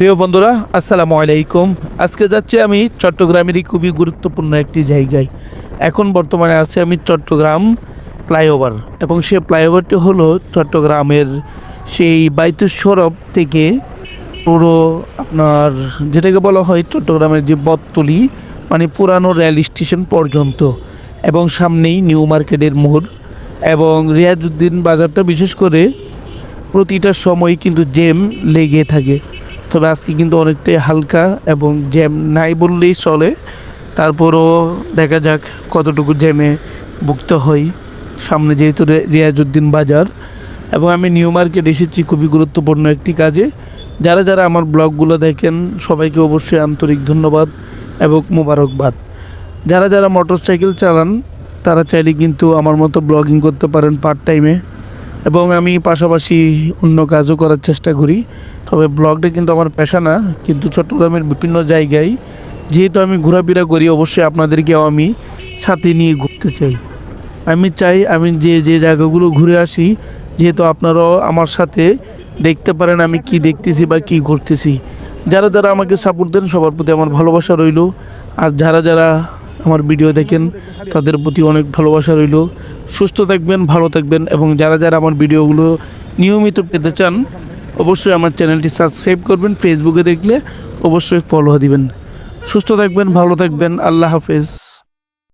প্রিয় বন্ধুরা, আসসালামু আলাইকুম। আজকে যাচ্ছি আমি চট্টগ্রামেরই খুবই গুরুত্বপূর্ণ একটি জায়গায়। এখন বর্তমানে আছে আমি চট্টগ্রাম ফ্লাইওভার এবং সে ফ্লাইওভারটি হলো চট্টগ্রামের সেই বাইতুর সরব থেকে পুরো আপনার যেটাকে বলা হয় চট্টগ্রামের যে বটতলি মানে পুরানো রেল স্টেশন পর্যন্ত এবং সামনেই নিউ মার্কেটের মোড় এবং রিয়াজউদ্দিন বাজারটা বিশেষ করে প্রতিটা সময় কিন্তু জেম লেগে থাকে। তবে আজকে কিন্তু অনেকটাই হালকা এবং জ্যাম নাই বললেই চলে। তারপরও দেখা যাক কতটুকু জ্যামে ভুগতে হয়। সামনে যেহেতু রিয়াজউদ্দিন বাজার এবং আমি নিউ মার্কেট এসেছি খুবই গুরুত্বপূর্ণ একটি কাজে। যারা যারা আমার ব্লগগুলো দেখেন, সবাইকে অবশ্যই আন্তরিক ধন্যবাদ এবং মোবারকবাদ। যারা যারা মোটরসাইকেল চালান, তারা চাইলে কিন্তু আমার মতো ব্লগিং করতে পারেন পার্ট টাইমে এবং আমি পাশাপাশি অন্য কাজও করার চেষ্টা করি। তবে ব্লগটা কিন্তু আমার পেশা না, কিন্তু চট্টগ্রামের বিভিন্ন জায়গায় যেহেতু আমি ঘোরাফেরা করি, অবশ্যই আপনাদেরকেও আমি সাথে নিয়ে ঘুরতে চাই। আমি চাই আমি যে যে জায়গাগুলো ঘুরে আসি, যেহেতু আপনারাও আমার সাথে দেখতে পারেন আমি কি দেখতেছি বা কি ঘুরতেছি। যারা যারা আমাকে সাপোর্ট দেন, সবার প্রতি আমার ভালোবাসা রইল। আর যারা যারা আমার ভিডিও দেখেন, তাদের প্রতি অনেক ভালোবাসা রইল। সুস্থ থাকবেন, ভালো থাকবেন এবং যারা যারা আমার ভিডিওগুলো নিয়মিত পেতে চান, অবশ্যই আমার চ্যানেলটি সাবস্ক্রাইব করবেন ফেসবুকে দেখলে অবশ্যই ফলো দিবেন। সুস্থ থাকবেন, ভালো থাকবেন, আল্লাহ হাফেজ।